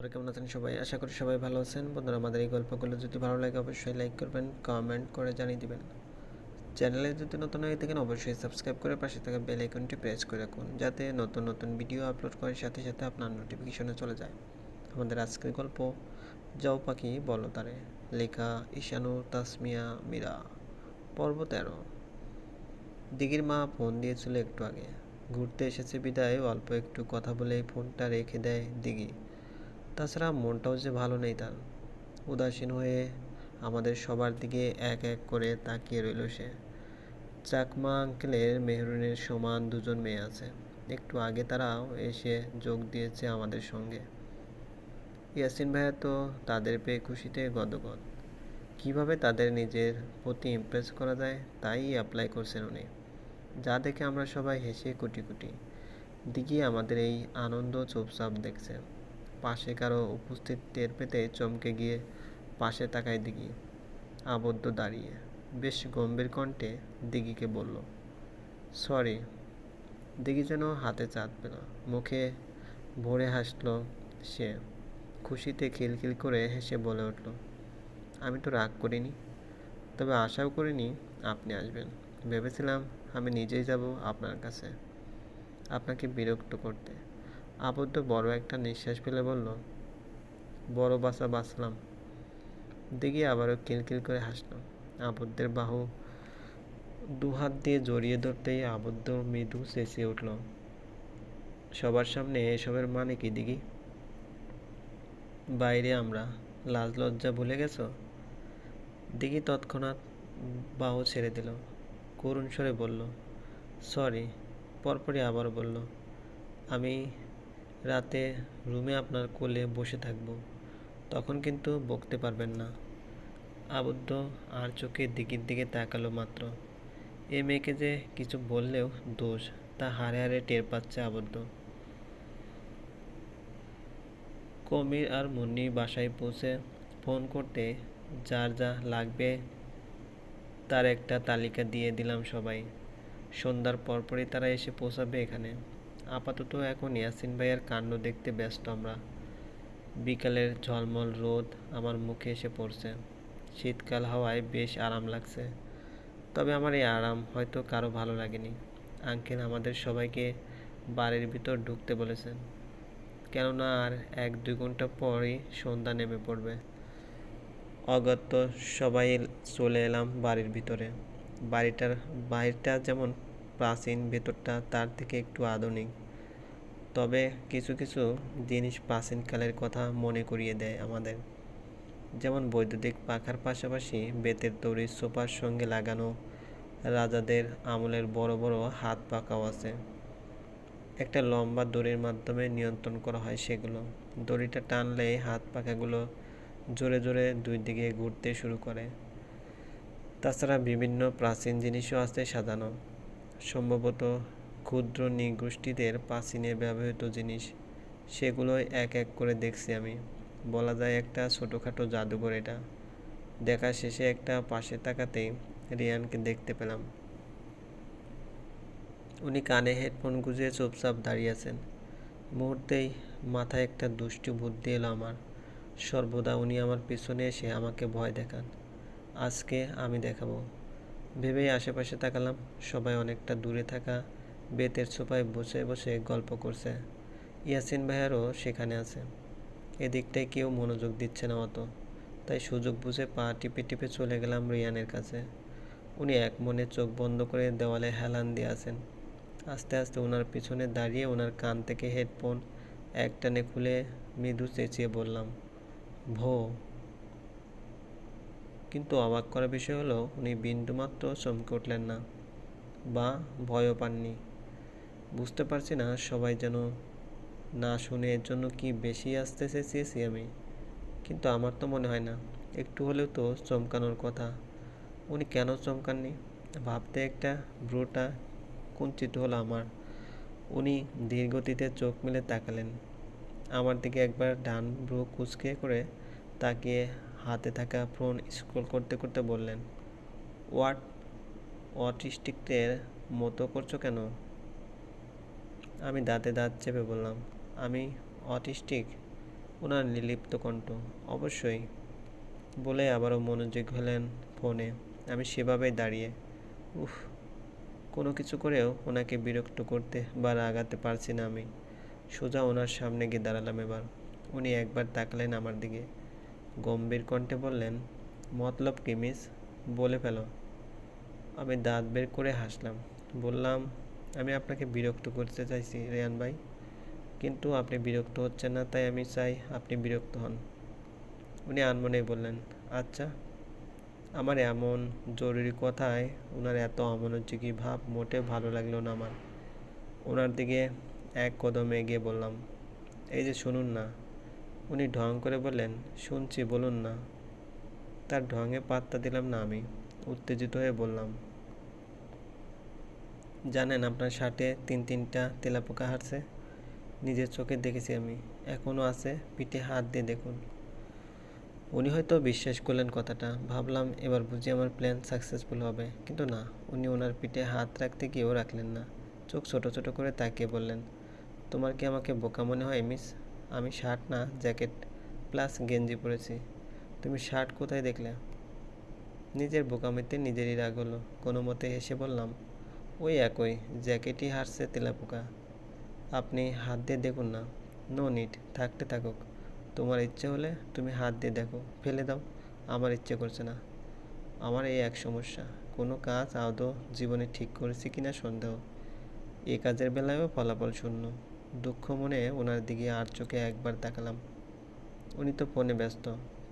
কেমন আছেন সবাই? আশা করি সবাই ভালো আছেন। বন্ধুরা, আমাদের এই গল্পগুলো যদি ভালো লাগে, অবশ্যই লাইক করবেন কমেন্ট করে জানিয়ে দিবেন। চ্যানেলে যদি নতুন হয়ে থাকেন, অবশ্যই সাবস্ক্রাইব করে পাশে থাকা বেল আইকনটি প্রেস করে রাখুন, যাতে নতুন নতুন ভিডিও আপলোড করার সাথে সাথে আপনার নোটিফিকেশনে চলে যায়। আমাদের আজকের গল্প, যাও পাখি বলো তারে, লেখা ঈশানুর তাসমিয়া মীরা, পর্ব তেরো। দিঘির মা ফোন দিয়েছিল একটু আগে। ঘুরতে এসেছে বিদায়, অল্প একটু কথা বলে ফোনটা রেখে দেয় দিঘি। তাছাড়া মনটাও যে ভালো নেই তার। উদাসীন হয়ে আমাদের সবার দিকে এক এক করে তাকিয়ে রইল সে। চাকমা আঙ্কেলের মেহরুনের সমান দুজন মেয়ে আছে। একটু আগে তারাও এসে যোগ দিয়েছে আমাদের সঙ্গে। ইয়াসিন ভাইয়া তো তাদের পেয়ে খুশিতে গদগদ। কীভাবে তাদের নিজের প্রতি ইমপ্রেস করা যায় তাই অ্যাপ্লাই করছেন উনি। যা দেখে আমরা সবাই হেসে কুটি কুটি দিঘি আমাদের এই আনন্দ চুপচাপ দেখছে। পাশে কারও উপস্থিত টের পেতে চমকে গিয়ে পাশে তাকায় দিঘি। আবদ্ধ দাঁড়িয়ে, বেশ গম্ভীর কণ্ঠে দিঘিকে বলল, সরি, দিঘি যেন হাতে চাঁদ পেল মুখে ভরে হাসলো সে, খুশিতে খিলখিল করে হেসে বলে উঠল, আমি তো রাগ করিনি, তবে আশাও করিনি আপনি আসবেন। ভেবেছিলাম আমি নিজেই যাব আপনার কাছে। আপনাকে বিরক্ত করতে। আবদ্ধ বড় একটা নিঃশ্বাস ফেলে বলল, বড় বাসা বাঁচলাম। দেখি আবারও কিলকিল করে হাসল। আবদ্ধের বাহু দুহাত দিয়ে জড়িয়ে ধরতেই আবদ্ধ মৃদু চেঁচিয়ে উঠল, সবার সামনে এসবের মানে কি, দিঘি? বাইরে আমরা লাজ লজ্জা ভুলে গেছো? দিঘি তৎক্ষণাৎ বাহু ছেড়ে দিল, করুণ স্বরে বলল, সরি। পরপরই আবার বলল, আমি রাতে রুমে আপনার কোলে বসে থাকব। তখন কিন্তু বকতে পারবেন না। আবদ্ধ আর চোখে দিকের দিকে তাকালো মাত্র। এ মেয়েকে যে কিছু বললেও দোষ, তা হারে হারে টের পাচ্ছে আবদ্ধ। কমির আর মুন্নি বাসায় পৌঁছে ফোন করতে যার যা লাগবে তার একটা তালিকা দিয়ে দিলাম সবাই। সন্ধ্যার পরপরই তারা এসে পৌঁছাবে এখানে। আপাতত এখন ইয়াসিন ভাইয়ের কাণ্ড দেখতে ব্যস্ত আমরা। বিকালের ঝলমল রোদ আমার মুখে এসে পড়ছে। শীতকাল হাওয়ায় বেশ আরাম লাগছে। তবে আমার এই আরাম হয়তো কারও ভালো লাগেনি। আঙ্কেল আমাদের সবাইকে বাড়ির ভিতর ঢুকতে বলেছেন। কেননা আর এক দুই ঘণ্টা পরই সন্ধ্যা নেমে পড়বে। অগত্য সবাই চলে এলাম বাড়ির ভিতরে। বাড়িটার বাইরটা যেমন প্রাচীন ভেতরটা তার থেকে একটু আধুনিক। তবে কিছু কিছু জিনিস প্রাচীনকালের কথা মনে করিয়ে দেয় আমাদের। যেমন বৈদ্যুতিক পাখার পাশাপাশি বেতের তৈরি সোফার সঙ্গে লাগানো রাজাদের আমলের বড় বড় হাত পাকাও আছে। একটা লম্বা দড়ির মাধ্যমে নিয়ন্ত্রণ করা হয় সেগুলো। দড়িটা টানলে হাত পাখাগুলো জোরে জোরে দুই দিকে ঘুরতে শুরু করে। তাছাড়া বিভিন্ন প্রাচীন জিনিসও আছে সাজানো। সম্ভবত ক্ষুদ্র নৃগোষ্ঠীদের প্রাচীনে ব্যবহৃত জিনিস। সেগুলোই এক এক করে দেখছি আমি। বলা যায় একটা ছোটোখাটো জাদুঘর এটা। দেখা শেষে একটা পাশে তাকাতেই রিয়ানকে দেখতে পেলাম। উনি কানে হেডফোন গুঁজে চুপচাপ দাঁড়িয়ে আছেন। মুহূর্তেই মাথায় একটা দুষ্টু বুদ্ধি এলো আমার। সর্বদা উনি আমার পিছনে এসে আমাকে ভয় দেখান। আজকে আমি দেখাবো। ভেবেই আশেপাশে তাকালাম। সবাই অনেকটা দূরে থাকা বেতের সোফায় বসে বসে গল্প করছে। ইয়াসিন ভাইয়ারও সেখানে আছে। এদিকটায় কেউ মনোযোগ দিচ্ছে না অত। তাই সুযোগ বুঝে পা টিপে টিপে চলে গেলাম রিয়ানের কাছে। উনি এক মনে চোখ বন্ধ করে দেওয়ালে হেলান দিয়ে আছেন। আস্তে আস্তে ওনার পিছনে দাঁড়িয়ে ওনার কান থেকে হেডফোন একটানে খুলে মৃদু চেঁচিয়ে বললাম, ভো কিন্তু অবাক করার বিষয় হলো, উনি বিন্দুমাত্র চমকে উঠলেন না বা ভয়ও পাননি। বুঝতে পারছি না সবাই যেন না শুনে এর জন্য কি বেশি আসতে চেয়েছি আমি কিন্তু আমার তো মনে হয় না। একটু হলেও তো চমকানোর কথা। উনি কেন চমকাননি? ভাবতে একটা ব্রুটা কুঞ্চিত হলো আমার। উনি ধীরগতিতে চোখ মেলে তাকালেন। আমার দিকে একবার ডান ব্রু কুচকে করে তাকিয়ে হাতে থাকা ফোন স্ক্রল করতে করতে বললেন ওয়াট অটিস্টিকদের মতো করছ কেন? আমি দাঁতে দাঁত চেপে বললাম, আমি অটিস্টিক? ওনার নির্লিপ্ত কণ্ঠ, অবশ্যই। বলে আবারও মনোযোগ হলেন ফোনে। আমি সেভাবেই দাঁড়িয়ে, উফ, কোনো কিছু করেও ওনাকে বিরক্ত করতে বা রাগাতে পারছি না আমি। সোজা ওনার সামনে গিয়ে দাঁড়ালাম এবার। উনি একবার তাকালেন আমার দিকে। গম্ভীর কণ্ঠে বললেন, মতলব কি, মিস? বলে ফেলো। আমি দাঁত বের করে হাসলাম। বললাম, আমি আপনাকে বিরক্ত করতে চাইছি, রেয়ান ভাই। কিন্তু আপনি বিরক্ত হচ্ছেন না, তাই আমি চাই আপনি বিরক্ত হন। উনি আনমনেই বললেন আচ্ছা। আমার এমন জরুরি কথায় ওনার এত অমনোযোগী ভাব মোটে ভালো লাগল না আমার। ওনার দিকে এক কদম এগিয়ে বললাম, এই যে শুনুন না উনি ঢং করে বললেন, শুনছি, বলুন না। তার ঢঙে পাত্তা দিলাম না আমি, উত্তেজিত হয়ে বললাম, জানেন আপনার শার্টে তিন তিনটা তেলাপোকা হারছে? নিজের চোখে দেখেছি আমি এখনও আছে, পিঠে হাত দিয়ে দেখুন। উনি হয়তো বিশ্বাস করলেন কথাটা, ভাবলাম এবার বুঝি আমার প্ল্যান সাকসেসফুল হবে, কিন্তু না, উনি ওনার পিঠে হাত রাখতে গিয়েও রাখলেন না, চোখ ছোট ছোট করে তাকিয়ে বললেন, তোমার কি আমাকে বোকা মনে হয়, মিস? আমি শার্ট না জ্যাকেট প্লাস গেঞ্জি পরেছি। তুমি শার্ট কোথায় দেখলে? নিজের বোকামিতে নিজেরই রাগ হলো। কোনো মতে হেসে বললাম, ওই একই জ্যাকেটই হারছে তেলাপোকা। আপনি হাত দিয়ে দেখুন না। নো নিট থাকতে থাকুক। তোমার ইচ্ছে হলে তুমি হাত দিয়ে দেখো। ফেলে দাও, আমার ইচ্ছে করছে না। আমার এই এক সমস্যা। কোনো কাজ আদৌ জীবনে ঠিক করেছি কিনা সন্দেহ। এ কাজের বেলায়ও ফলাফল শূন্য। দুঃখ মনে ওনার দিকে আর চোখে একবার তাকালাম। উনি তো ফোনে ব্যস্ত।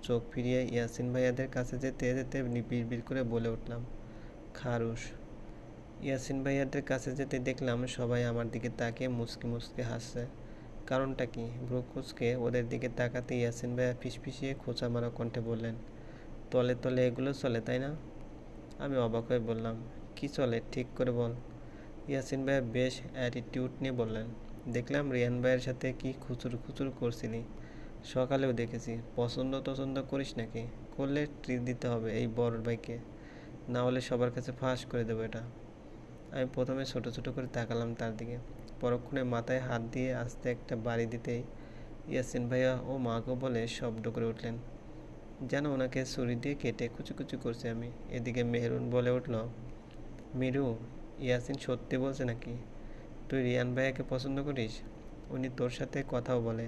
চোখ ফিরিয়ে ইয়াসিন ভাইয়াদের কাছে যেতে যেতে বিড় করে বলে উঠলাম খারুস ইয়াসিন ভাইয়াদের কাছে যেতে দেখলাম সবাই আমার দিকে তাকিয়ে মুসকে মুসকে হাসছে। কারণটা কি? ব্রুকুসকে ওদের দিকে তাকাতে ইয়াসিন ভাইয়া ফিসফিসিয়ে খোঁচা মারা কণ্ঠে বললেন, তলে তলে এগুলো চলে, তাই না? আমি অবাক হয়ে বললাম, কি চলে? ঠিক করে বল। ইয়াসিন ভাইয়া বেশ অ্যাটিটিউড নিয়ে বললেন দেখলাম রিয়ান ভাইয়ের সাথে কি খুচুর খুচুর করছিলি। সকালেও দেখেছি, পছন্দ টছন্দ করিস নাকি? করলে ট্রিট দিতে হবে এই বড় ভাইকে। না হলে সবার কাছে ফাঁস করে দেবো এটা। আমি প্রথমে ছোট ছোট করে তাকালাম তার দিকে। পরক্ষণে মাথায় হাত দিয়ে আস্তে একটা বাড়ি দিতেই ইয়াসিন ভাইয়া ও মাকে বলে শব্দ করে উঠলেন, যেন ওনাকে ছুরি দিয়ে কেটে কুচি কুচি করছে আমি। এদিকে মেহরুন বলে উঠল, মিরু, ইয়াসিন সত্যি বলছে নাকি? তুই রিয়ান ভাইয়াকে পছন্দ করিস? উনি তোর সাথে কথাও বলে।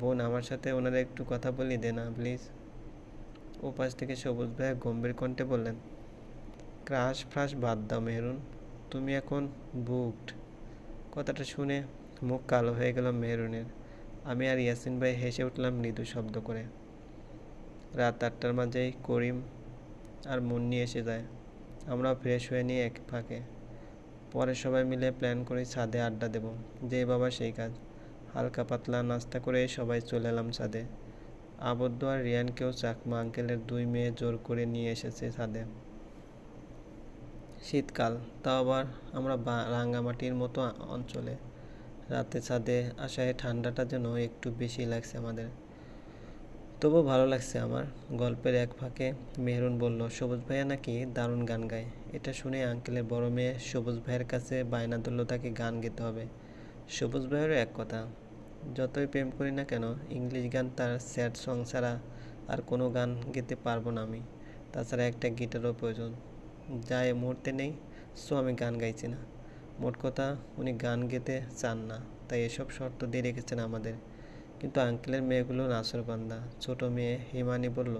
বোন, আমার সাথে ওনারা একটু কথা বলি দে না, প্লিজ। ও পাশ থেকে সবুজ ভাইয়া গম্ভীর কণ্ঠে বললেন, ক্রাশ ফ্রাশ বাদ দাও মেহরুন, তুমি এখন বুকড কথাটা শুনে মুখ কালো হয়ে গেল মেহরুনের। আমি আর ইয়াসিন ভাই হেসে উঠলাম মৃদু শব্দ করে। রাত আটটার মাঝেই করিম আর মুন্নি এসে যায়। আমরা ফ্রেশ হয়ে নিয়ে এক ফাঁকে। পরে সবাই মিলে প্ল্যান করি ছাদে আড্ডা দেব। যে বাবা সেই কাজ। হালকা পাতলা নাস্তা করে সবাই চলে এলাম ছাদে। আবদ্ধ আর রিয়ানকেও চাকমা আঙ্কেলের দুই মেয়ে জোর করে নিয়ে এসেছে ছাদে। শীতকাল, তাও আবার আমরা রাঙ্গামাটির মতো অঞ্চলে। রাতে ছাদে আসায় ঠান্ডাটা যেন একটু বেশি লাগছে আমাদের। তবু ভালো লাগছে আমার। গল্পের এক ফাঁকে মেহরুন বলল, সবুজ ভাইয়া নাকি দারুণ গান গায়। এটা শুনে আঙ্কেলের বড় মেয়ে সবুজ ভাইয়ের কাছে বায়না ধরল তাকে গান গেতে হবে। সবুজ ভাইয়েরও এক কথা, যতই প্রেম করি না কেন, ইংলিশ গান তার স্যাড সং ছাড়া আর কোনো গান গেতে পারব না আমি। তাছাড়া একটা গিটারও প্রয়োজন। যা এ মুহূর্তে নেই, সো আমি গান গাইছি না। মোট কথা, উনি গান গেতে চান না। তাই এসব শর্ত দিয়ে রেখেছেন আমাদের। কিন্তু আঙ্কেলের মেয়েগুলো নাসরবান্দা ছোট মেয়ে হিমানি বলল,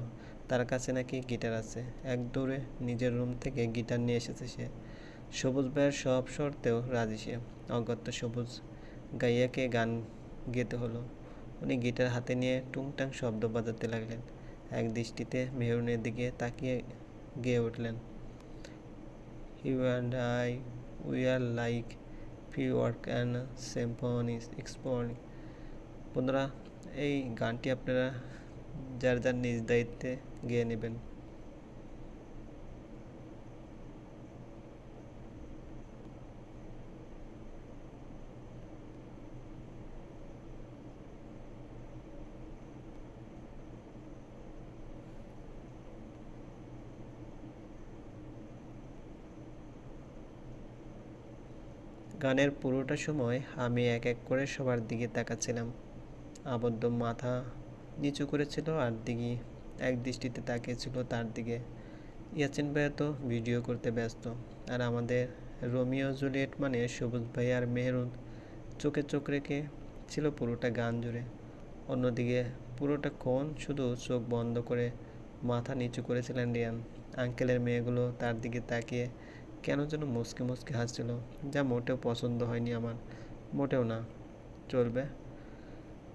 তার কাছে নাকি গিটার আছে। এক দৌড়ে নিজের রুম থেকে গিটার নিয়ে এসেছে সে। সবুজ ভাইয়ের সব শর্তেও রাজি সে। অগত্য সবুজ গাইয়াকে গান গেতে হলো। উনি গিটার হাতে নিয়ে টুংটাং শব্দ বাজাতে লাগলেন। এক দৃষ্টিতে মেহরুনের দিকে তাকিয়ে গেয়ে উঠলেন। You and I we are like fee work and symphony এক্সপনি বন্ধুরা, এই গানটি আপনারা যার যার নিজ দায়িত্বে গেয়ে নেবেন। গানের পুরোটা সময় আমি এক এক করে সবার দিকে তাকাচ্ছিলাম। আবদ্ধ মাথা নিচু করেছিল আর দিকে এক দৃষ্টিতে তাকিয়েছিল তার দিকে। ইয়াসিন ভাইয়া তো ভিডিও করতে ব্যস্ত। আর আমাদের রোমিও জুলিয়েট মানে সবুজ ভাই আর মেহরুন চোখে চোখ রেখে ছিল পুরোটা গান জুড়ে। অন্যদিকে পুরোটা ক্ষণ শুধু চোখ বন্ধ করে মাথা নিচু করেছিলেন রিয়ান। আঙ্কেলের মেয়েগুলো তার দিকে তাকিয়ে কেন যেন মুসকে মুসকে হাসছিল, যা মোটেও পছন্দ হয়নি আমার। মোটেও না, চলবে।